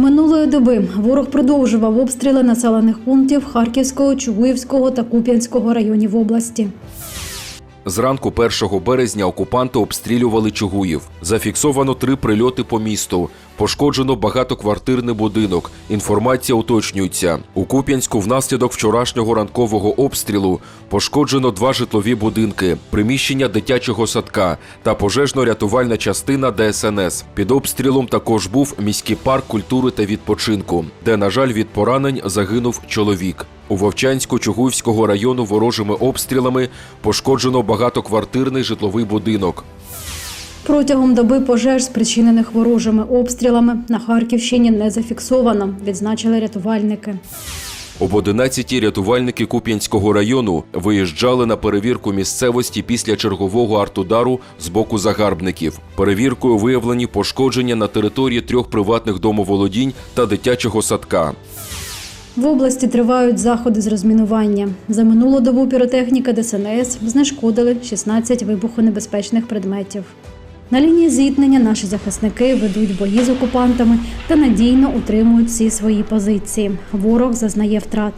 Минулої доби ворог продовжував обстріли населених пунктів Харківського, Чугуївського та Куп'янського районів області. Зранку 1 березня окупанти обстрілювали Чугуїв. Зафіксовано три прильоти по місту. Пошкоджено багатоквартирний будинок. Інформація уточнюється. У Куп'янську внаслідок вчорашнього ранкового обстрілу пошкоджено два житлові будинки, приміщення дитячого садка та пожежно-рятувальна частина ДСНС. Під обстрілом також був міський парк культури та відпочинку, де, на жаль, від поранень загинув чоловік. У Вовчанську Чугуївського району ворожими обстрілами пошкоджено багатоквартирний житловий будинок. Протягом доби пожеж, спричинених ворожими обстрілами, на Харківщині не зафіксовано, відзначили рятувальники. Об 11-й рятувальники Куп'янського району виїжджали на перевірку місцевості після чергового артудару з боку загарбників. Перевіркою виявлені пошкодження на території трьох приватних домоволодінь та дитячого садка. В області тривають заходи з розмінування. За минулу добу піротехніка ДСНС знешкодили 16 вибухонебезпечних предметів. На лінії зіткнення наші захисники ведуть бої з окупантами та надійно утримують всі свої позиції. Ворог зазнає втрат.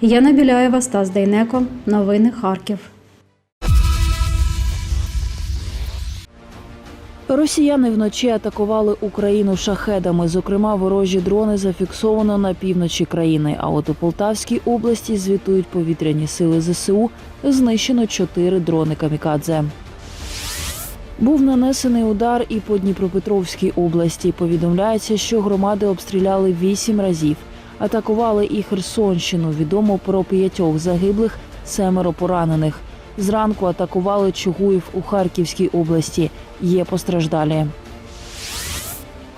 Яна Біляєва, Стас Дейнеко. Новини Харків. Росіяни вночі атакували Україну шахедами. Зокрема, ворожі дрони зафіксовано на півночі країни. А от у Полтавській області звітують повітряні сили ЗСУ. Знищено чотири дрони камікадзе. Був нанесений удар і по Дніпропетровській області. Повідомляється, що громади обстріляли вісім разів. Атакували і Херсонщину. Відомо про п'ятьох загиблих, семеро поранених. Зранку атакували Чугуїв у Харківській області. Є постраждалі.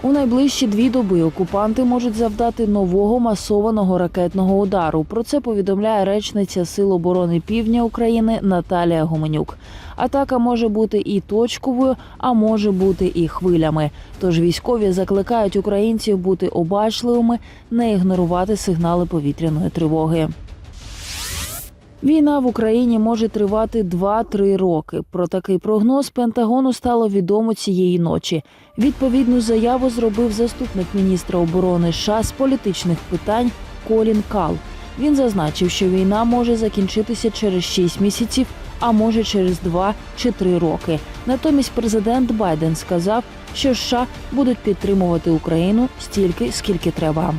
У найближчі дві доби окупанти можуть завдати нового масованого ракетного удару. Про це повідомляє речниця Сил оборони Півдня України Наталія Гуменюк. Атака може бути і точковою, а може бути і хвилями. Тож військові закликають українців бути обачливими, не ігнорувати сигнали повітряної тривоги. Війна в Україні може тривати 2-3 роки. Про такий прогноз Пентагону стало відомо цієї ночі. Відповідну заяву зробив заступник міністра оборони США з політичних питань Колін Кал. Він зазначив, що війна може закінчитися через 6 місяців, а може через 2 чи 3 роки. Натомість президент Байден сказав, що США будуть підтримувати Україну стільки, скільки треба.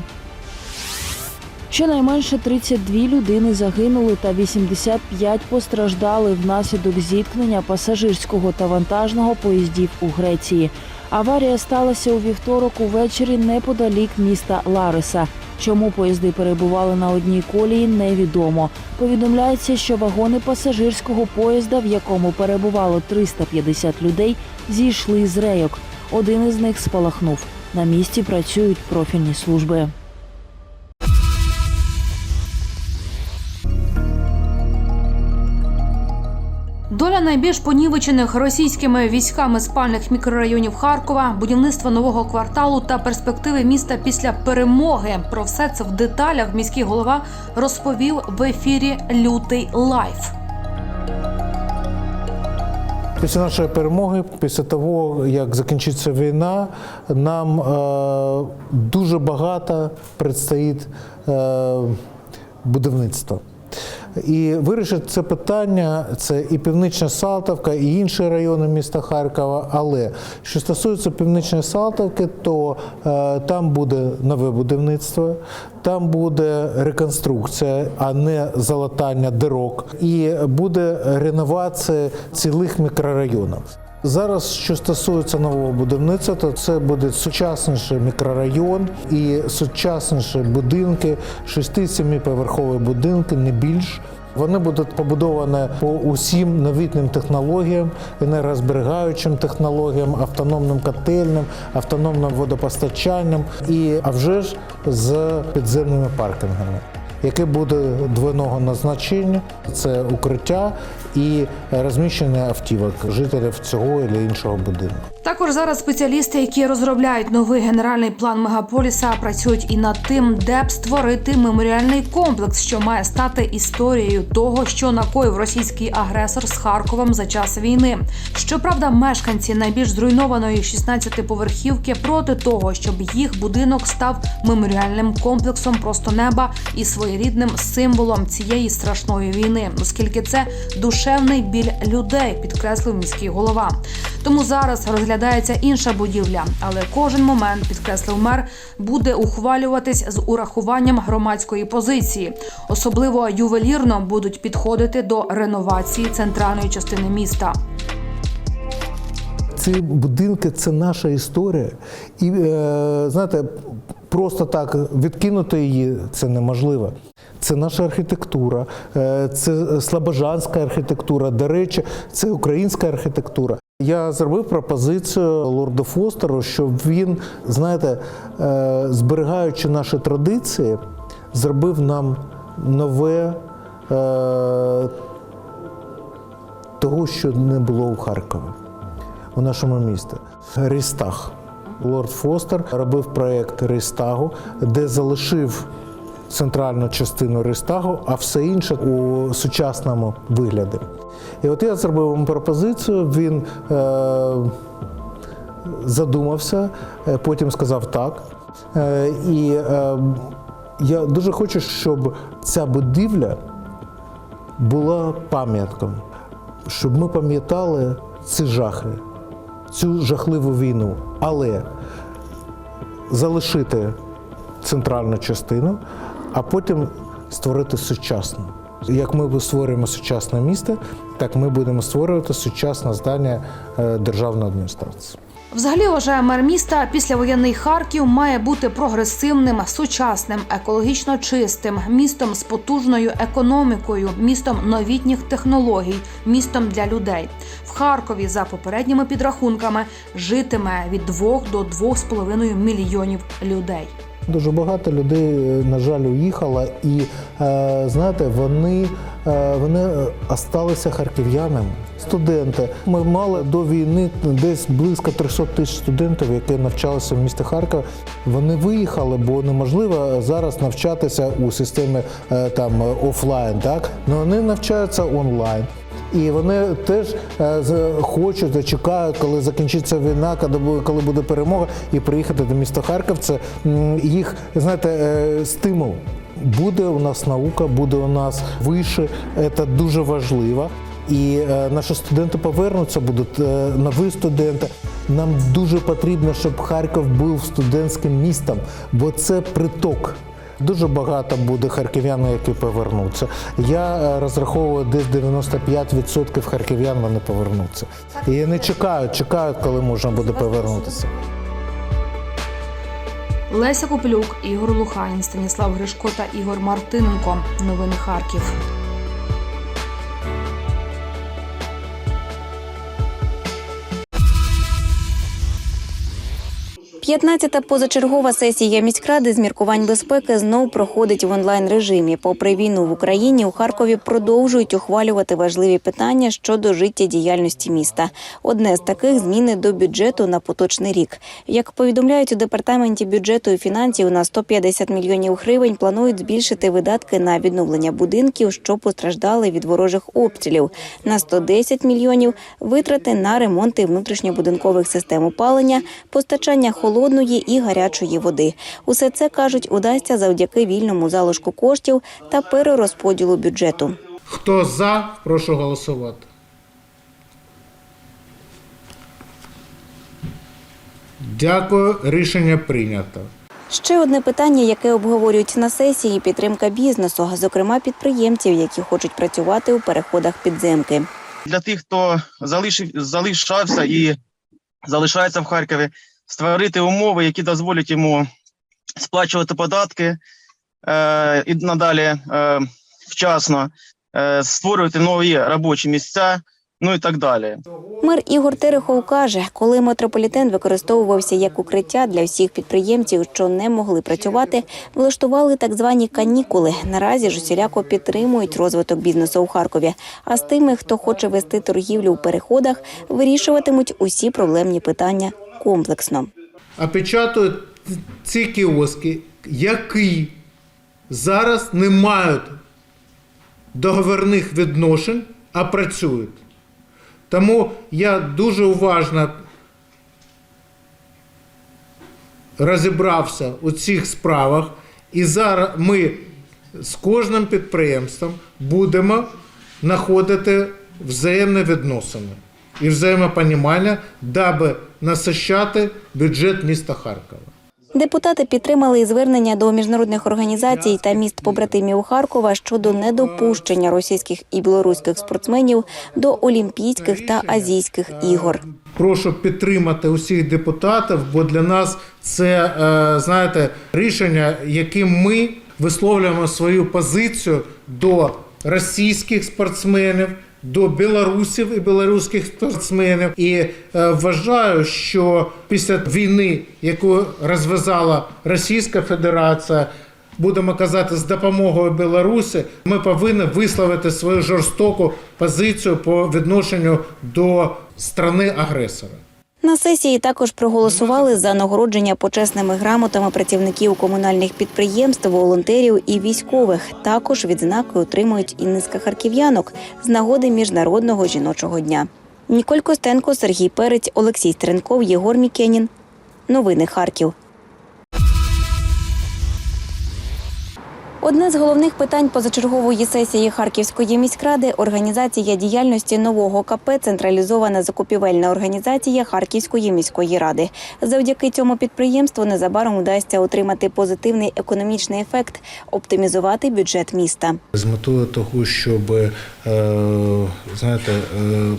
Щонайменше 32 людини загинули та 85 постраждали внаслідок зіткнення пасажирського та вантажного поїздів у Греції. Аварія сталася у вівторок увечері неподалік міста Лариса. Чому поїзди перебували на одній колії, невідомо. Повідомляється, що вагони пасажирського поїзда, в якому перебувало 350 людей, зійшли з рейок. Один із них спалахнув. На місці працюють профільні служби. Доля найбільш понівечених російськими військами спальних мікрорайонів Харкова, будівництво нового кварталу та перспективи міста після перемоги. Про все це в деталях міський голова розповів в ефірі Лютий Лайф. Після нашої перемоги, після того, як закінчиться війна, нам е, дуже багато предстоїть е, будівництва. І вирішити це питання це і Північна Салтовка, і інші райони міста Харкова. Але що стосується Північної Салтовки, то е, там буде нове будівництво, там буде реконструкція, а не залатання дирок, і буде реновація цілих мікрорайонів. Зараз, що стосується нового будівництва, то це буде сучасніший мікрорайон і сучасніші будинки, 6-7 поверхові будинки, не більш. Вони будуть побудовані по усім новітнім технологіям, енергозберігаючим технологіям, автономним котельним, автономним водопостачанням і а вже ж з підземними паркінгами. Яке буде двойного назначення, це укриття і розміщення автівок жителів цього або іншого будинку. Також зараз спеціалісти, які розробляють новий генеральний план мегаполіса, працюють і над тим, де б створити меморіальний комплекс, що має стати історією того, що накоїв російський агресор з Харковом за час війни. Щоправда, мешканці найбільш зруйнованої 16-поверхівки проти того, щоб їх будинок став меморіальним комплексом просто неба і своєрідним символом цієї страшної війни, оскільки це душевний біль людей, підкреслив міський голова. Тому зараз розглядається інша будівля, але кожен момент, підкреслив мер, буде ухвалюватись з урахуванням громадської позиції. Особливо ювелірно будуть підходити до реновації центральної частини міста. Ці будинки це наша історія. І е, знаєте, просто так відкинути її це неможливо. Це наша архітектура, е, це слобожанська архітектура. До речі, це українська архітектура. Я зробив пропозицію лорду Фостеру, щоб він, знаєте, е, зберігаючи наші традиції, зробив нам нове е, того, що не було у Харкові у нашому місті. Рейстаг. Лорд Фостер робив проєкт Рейстагу, де залишив центральну частину Рейстагу, а все інше у сучасному вигляді. І от я зробив йому пропозицію, він е, задумався, е, потім сказав так. Е, і е, я дуже хочу, щоб ця будівля була пам'ятком, щоб ми пам'ятали ці жахи, цю жахливу війну, але залишити центральну частину, а потім створити сучасну. Як ми створюємо сучасне місто, так ми будемо створювати сучасне здання е, державної адміністрації. Взагалі вважає мер міста, післявоєнний Харків має бути прогресивним, сучасним, екологічно чистим, містом з потужною економікою, містом новітніх технологій, містом для людей. В Харкові, за попередніми підрахунками, житиме від 2 до 2,5 мільйонів людей. Дуже багато людей, на жаль, уїхало, і е, знаєте, вони, вони е, осталися харків'янами, студенти. Ми мали до війни десь близько 300 тисяч студентів, які навчалися в місті Харкова. Вони виїхали, бо неможливо зараз навчатися у системі е, там офлайн, так але вони навчаються онлайн. І вони теж е, з- хочуть, чекають, коли закінчиться війна, коли буде, перемога, і приїхати до міста Харків. Це їх, знаєте, е, стимул. Буде у нас наука, буде у нас вище, це дуже важливо. І е, наші студенти повернуться, будуть е, нові студенти. Нам дуже потрібно, щоб Харків був студентським містом, бо це приток. Дуже багато буде харків'ян, які повернуться. Я е, розраховую десь 95% харків'ян вони повернуться. І не чекають, чекають, коли можна буде повернутися. Леся Куплюк, Ігор Луханін, Станіслав Гришко та Ігор Мартиненко. Новини Харків. 15-та позачергова сесія міськради з міркувань безпеки знов проходить в онлайн режимі. Попри війну в Україні, у Харкові продовжують ухвалювати важливі питання щодо життєдіяльності міста. Одне з таких зміни до бюджету на поточний рік. Як повідомляють у департаменті бюджету і фінансів, на 150 мільйонів гривень планують збільшити видатки на відновлення будинків, що постраждали від ворожих обстрілів. На 110 мільйонів витрати на ремонти внутрішньобудинкових систем опалення, постачання холодної і гарячої води. Усе це кажуть, удасться завдяки вільному залишку коштів та перерозподілу бюджету. Хто за, прошу голосувати. Дякую, рішення прийнято. Ще одне питання, яке обговорюють на сесії підтримка бізнесу, зокрема підприємців, які хочуть працювати у переходах підземки. для тих, хто залишив, залишався і залишається в Харкові, створити умови, які дозволять йому сплачувати податки е, і надалі е, вчасно, е, створювати нові робочі місця, ну і так далі. Мер Ігор Терехов каже, коли метрополітен використовувався як укриття для всіх підприємців, що не могли працювати, влаштували так звані канікули. Наразі ж усіляко підтримують розвиток бізнесу у Харкові. А з тими, хто хоче вести торгівлю у переходах, вирішуватимуть усі проблемні питання комплексно. опечатують ці кіоски, які зараз не мають договірних відношень, а працюють. Тому я дуже уважно розібрався у цих справах, і зараз ми з кожним підприємством будемо знаходити взаємні відносини і взаємопонімання, даби насищати бюджет міста Харкова. Депутати підтримали і звернення до міжнародних організацій та міст побратимів Харкова щодо недопущення російських і білоруських спортсменів до Олімпійських та Азійських ігор. Прошу підтримати усіх депутатів, бо для нас це е, знаєте рішення, яким ми висловлюємо свою позицію до російських спортсменів. До білорусів і білоруських спортсменів, і е, вважаю, що після війни, яку розв'язала Російська Федерація, будемо казати, з допомогою Білорусі, ми повинні висловити свою жорстоку позицію по відношенню до страни агресора. На сесії також проголосували за нагородження почесними грамотами працівників комунальних підприємств, волонтерів і військових. Також відзнаки отримують і низка харків'янок з нагоди міжнародного жіночого дня. Ніколь Костенко, Сергій Перець, Олексій Стренков, Єгор Мікенін. Новини Харків. Одне з головних питань позачергової сесії Харківської міськради організація діяльності нового КП централізована закупівельна організація Харківської міської ради. Завдяки цьому підприємству незабаром вдасться отримати позитивний економічний ефект, оптимізувати бюджет міста. з метою того, щоб е, знаєте, е,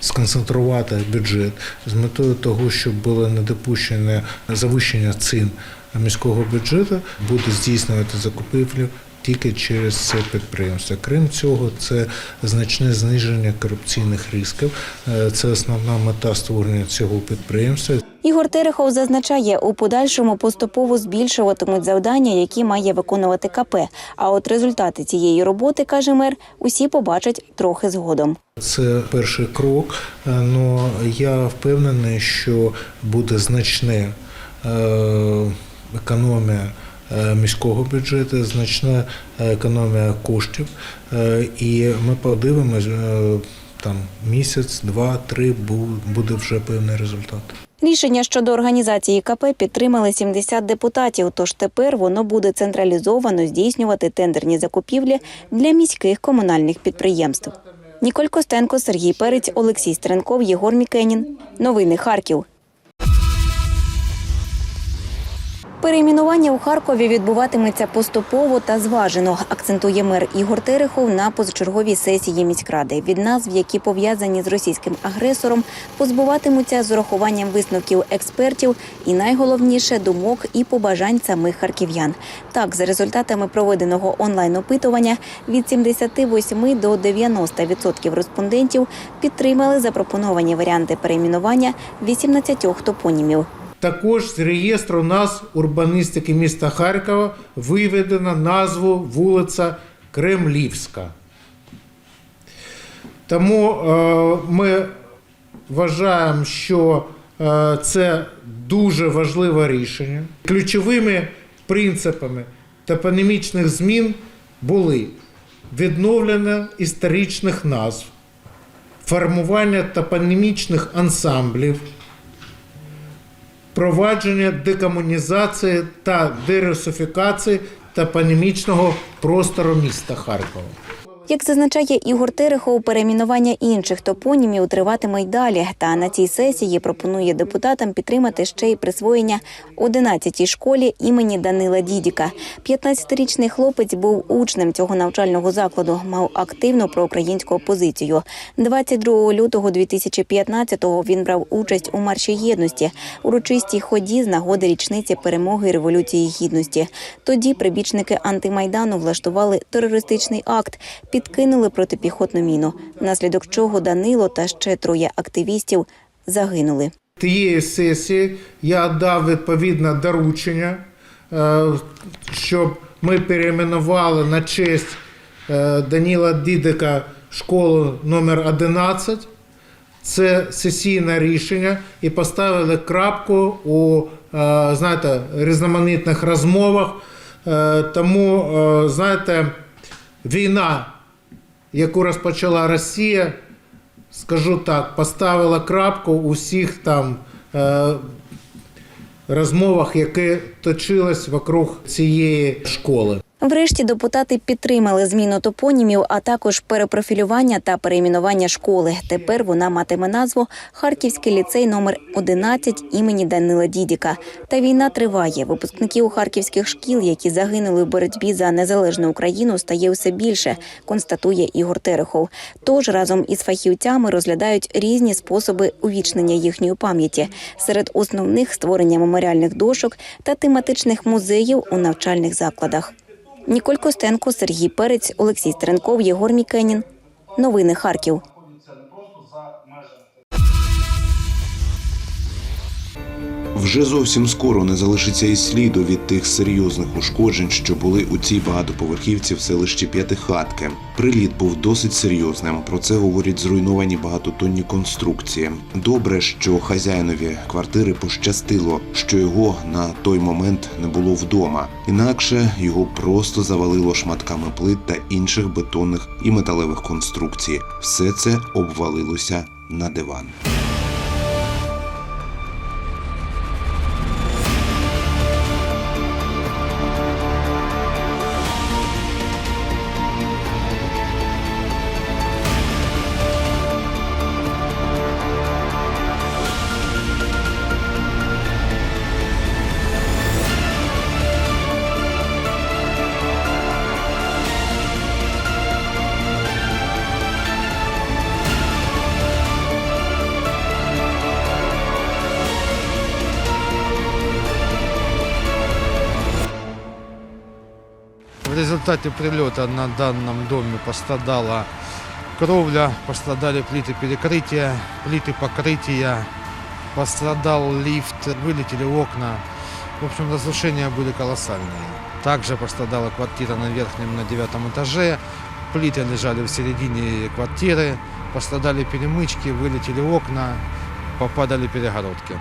сконцентрувати бюджет, з метою того, щоб було недопущене завищення цін міського бюджету, буде здійснювати закупівлю. Тільки через це підприємство. Крім цього, це значне зниження корупційних ризиків. Е, Це основна мета створення цього підприємства. Ігор Терехов зазначає, у подальшому поступово збільшуватимуть завдання, які має виконувати КП. А от результати цієї роботи, каже мер, усі побачать трохи згодом. Це перший крок, але я впевнений, що буде значне е, економія е, міського бюджету, значна економія коштів. Е, І ми подивимось е, там місяць, два, три бу- буде вже певний результат. Рішення щодо організації КП підтримали 70 депутатів. Тож тепер воно буде централізовано здійснювати тендерні закупівлі для міських комунальних підприємств. Ніколь Костенко, Сергій Перець, Олексій Стренков, Єгор Мікенін. Новини Харків. Перейменування у Харкові відбуватиметься поступово та зважено, акцентує мер Ігор Терехов на позачерговій сесії міськради. Від назв, які пов'язані з російським агресором, позбуватимуться з урахуванням висновків експертів і найголовніше думок і побажань самих харків'ян. Так, за результатами проведеного онлайн-опитування від 78 до 90% респондентів підтримали запропоновані варіанти перейменування 18 топонімів. Також з реєстру назв урбаністики міста Харкова виведено назву вулиця Кремлівська. Тому е, ми вважаємо, що е, це дуже важливе рішення. Ключовими принципами топонімічних змін були відновлення історичних назв, формування топонімічних ансамблів провадження декомунізації та дерусифікації топонімічного простору міста Харкова. Як зазначає Ігор Терехов, перейменування інших топонімів триватиме й далі. Та на цій сесії пропонує депутатам підтримати ще й присвоєння 11-й школі імені Данила Дідіка. 15-річний хлопець був учнем цього навчального закладу, мав активну проукраїнську опозицію. 22 лютого 2015-го він брав участь у марші єдності, урочистій ході з нагоди річниці перемоги Революції Гідності. Тоді прибічники антимайдану влаштували терористичний акт. Підкинули протипіхотну міну, внаслідок чого Данило та ще троє активістів загинули. Тієї сесії я дав відповідне доручення, е, щоб ми перейменували на честь е, Даніла Дідика школу номер 11. Це сесійне рішення і поставили крапку у е, знаєте, різноманітних розмовах. Тому, знаєте, війна, яку розпочала Росія, скажу так, поставила крапку у всіх там е, розмовах, які точились вокруг цієї школи. Врешті депутати підтримали зміну топонімів, а також перепрофілювання та перейменування школи. Тепер вона матиме назву Харківський ліцей номер 11 імені Данила Дідіка. Та війна триває. Випускників харківських шкіл, які загинули в боротьбі за незалежну Україну, стає все більше, констатує Ігор Терехов. Тож разом із фахівцями розглядають різні способи увічнення їхньої пам'яті. Серед основних створення меморіальних дошок та тематичних музеїв у навчальних закладах. Ніколь Костенко, Сергій Перець, Олексій Стренков, Єгор Мікенін. Новини Харків. Вже зовсім скоро не залишиться і сліду від тих серйозних ушкоджень, що були у цій багатоповерхівці в селищі П'ятихатки. Приліт був досить серйозним. Про це говорять зруйновані багатотонні конструкції. Добре, що хазяїнові квартири пощастило, що його на той момент не було вдома. Інакше його просто завалило шматками плит та інших бетонних і металевих конструкцій. Все це обвалилося на диван. Результате прилета на данном доме пострадала кровля, пострадали плиты перекрытия, плиты покрытия, пострадал лифт, вылетели окна. В общем, разрушения были колоссальные. Также пострадала квартира на верхнем, на девятом этаже. Плиты лежали в середине квартиры, пострадали перемычки, вылетели окна, попадали перегородки.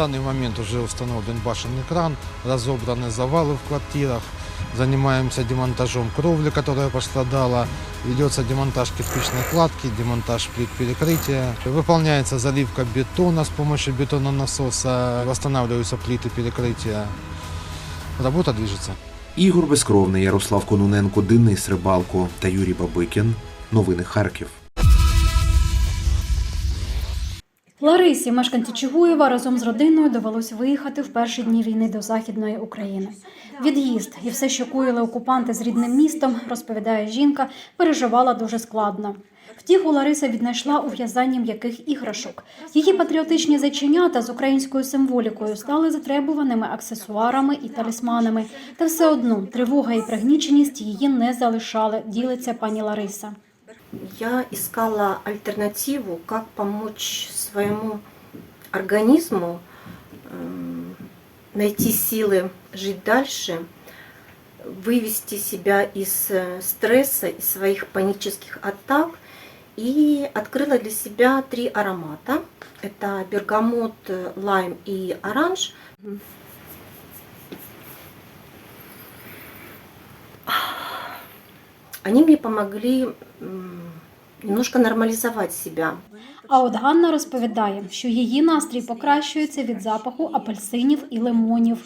На данный момент уже установлен башенный кран, разобраны завалы в квартирах, занимаемся демонтажом кровли, которая пострадала, ведется демонтаж кирпичной кладки, демонтаж плит перекрытия, выполняется заливка бетона с помощью бетононасоса, восстанавливаются плиты перекрытия. Работа движется. Ігор Безкровний, Ярослав Кононенко, Денис Рибалко та Юрій Бабикін. Новини Харків. Ларисі, мешканці Чугуєва, разом з родиною довелось виїхати в перші дні війни до Західної України. Від'їзд і все, що коїли окупанти з рідним містом, розповідає жінка, переживала дуже складно. Втіху Лариса віднайшла у в'язанні м'яких іграшок. Її патріотичні зайченята з українською символікою стали затребуваними аксесуарами і талісманами. Та все одно тривога і пригніченість її не залишали, ділиться пані Лариса. Я искала альтернативу, как помочь своему организму эм, найти силы жить дальше, вывести себя из э, стресса, из своих панических атак. И открыла для себя три аромата. Это бергамот, э, лайм и оранж. Они мне помогли немножко нормализовать себя. А от Ганна розповідає, що її настрій покращується від запаху апельсинів і лимонів.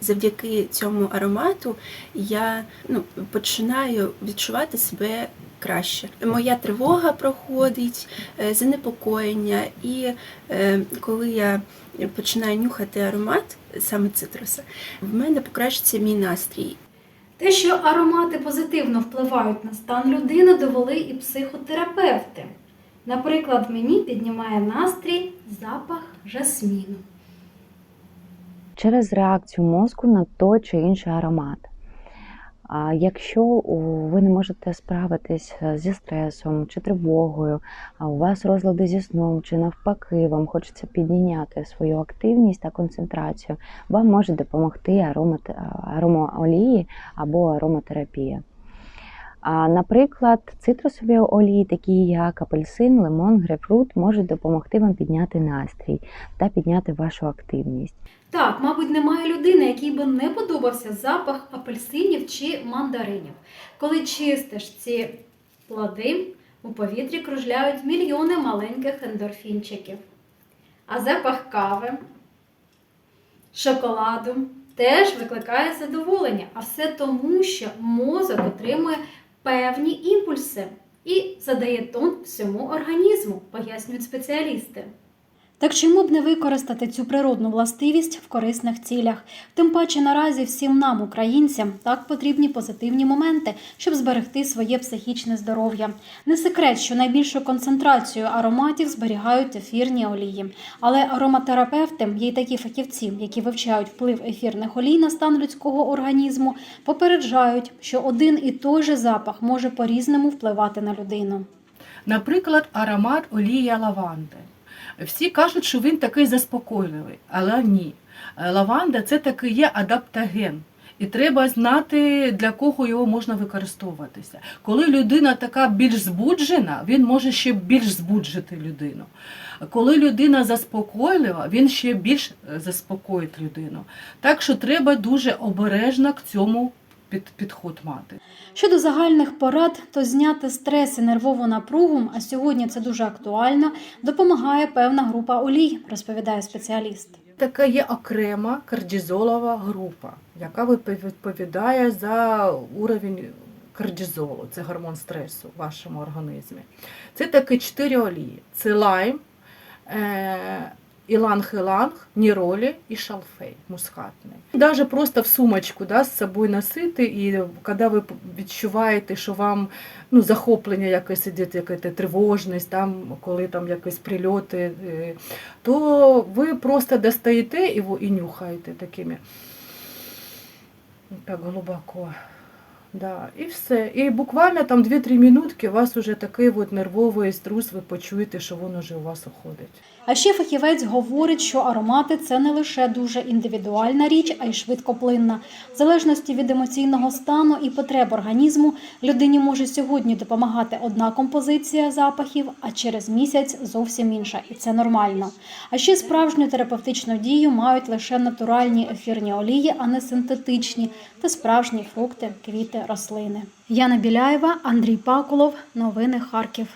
Завдяки цьому аромату я ну, починаю відчувати себе краще. Моя тривога проходить, е, занепокоєння, і е, коли я починаю нюхати аромат саме цитруса, в мене покращиться мій настрій. Те, що аромати позитивно впливають на стан людини, довели і психотерапевти. Наприклад, мені піднімає настрій запах жасміну. через реакцію мозку на той чи інший аромат. А якщо ви не можете справитись е, зі стресом чи тривогою, у вас розлади зі сном, чи навпаки, вам хочеться підняти свою активність та концентрацію, вам може допомогти аромат, аромаолії або ароматерапія. А, наприклад, цитрусові олії, такі як апельсин, лимон, грейпфрут, можуть допомогти вам підняти настрій та підняти вашу активність. Так, мабуть, немає людини, якій би не подобався запах апельсинів чи мандаринів. Коли чистиш ці плоди, у повітрі кружляють мільйони маленьких ендорфінчиків. А запах кави, шоколаду теж викликає задоволення. А все тому, що мозок отримує певні імпульси і задає тон всьому організму, пояснюють спеціалісти. Так чому б не використати цю природну властивість в корисних цілях? Тим паче наразі всім нам, українцям, так потрібні позитивні моменти, щоб зберегти своє психічне здоров'я. Не секрет, що найбільшу концентрацію ароматів зберігають ефірні олії. Але ароматерапевти є й такі фахівці, які вивчають вплив ефірних олій на стан людського організму, попереджають, що один і той же запах може по-різному впливати на людину. Наприклад, аромат олія лаванди. Всі кажуть, що він такий заспокійливий, але ні. Е, Лаванда це такий є адаптоген. І треба знати, для кого його можна використовуватися. Коли людина така більш збуджена, він може ще більш збуджити людину. Коли людина заспокойлива, він ще більш е, заспокоїть людину. Так що треба дуже обережно к цьому під, підход мати. Щодо загальних порад, то зняти стрес і нервову напругу, а сьогодні це дуже актуально, допомагає певна група олій, розповідає спеціаліст. Така є окрема кардізолова група, яка відповідає за уровень кардізолу, це гормон стресу в вашому організмі. Це такі чотири олії: це лайм, е- іланг-іланг, ніролі і шалфей мускатний. Даже просто в сумочку да, з собою носити, і коли ви відчуваєте, що вам ну, захоплення якесь іде, якась тривожність, там, коли там якісь прильоти, е, то ви просто достаєте його і нюхаєте такими так глибоко. Да, і все. І буквально там 2-3 минутки у вас уже такий от нервовий струс, ви почуєте, що він уже у вас уходить. А ще фахівець говорить, що аромати це не лише дуже індивідуальна річ, а й швидкоплинна. В залежності від емоційного стану і потреб організму людині може сьогодні допомагати одна композиція запахів, а через місяць зовсім інша, і це нормально. А ще справжню терапевтичну дію мають лише натуральні ефірні олії, а не синтетичні, та справжні фрукти, квіти, рослини. Яна Біляєва, Андрій Пакулов. Новини Харків.